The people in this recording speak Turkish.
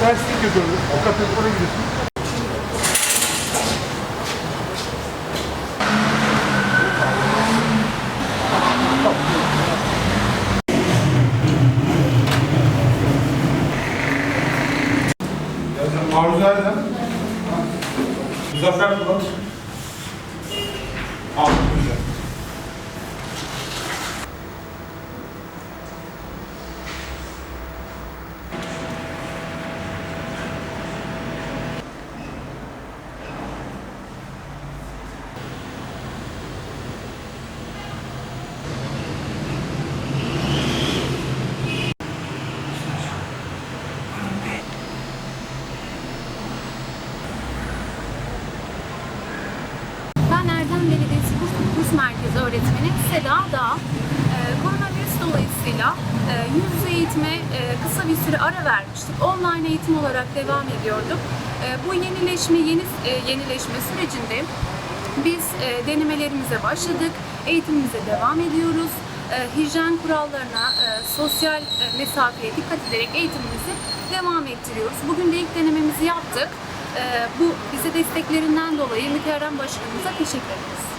Derslik yapıyoruz. Avukat telefona gidiyorsun. Arzu Erdem. Muzaffer Bulat. Awesome. Kurs Merkezi öğretmeni Seda Dağ. Ee, koronavirüs dolayısıyla e, yüz yüze eğitime e, kısa bir süre ara vermiştik. Online eğitim olarak devam ediyorduk. E, bu yenileşme, yeni yenileşme sürecinde biz denemelerimize başladık. Eğitimimize devam ediyoruz. Hijyen kurallarına, sosyal mesafeye dikkat ederek eğitimimizi devam ettiriyoruz. Bugün de ilk denememizi yaptık. Bu bize desteklerinden dolayı Mükerrem Başkanımıza teşekkür ederiz.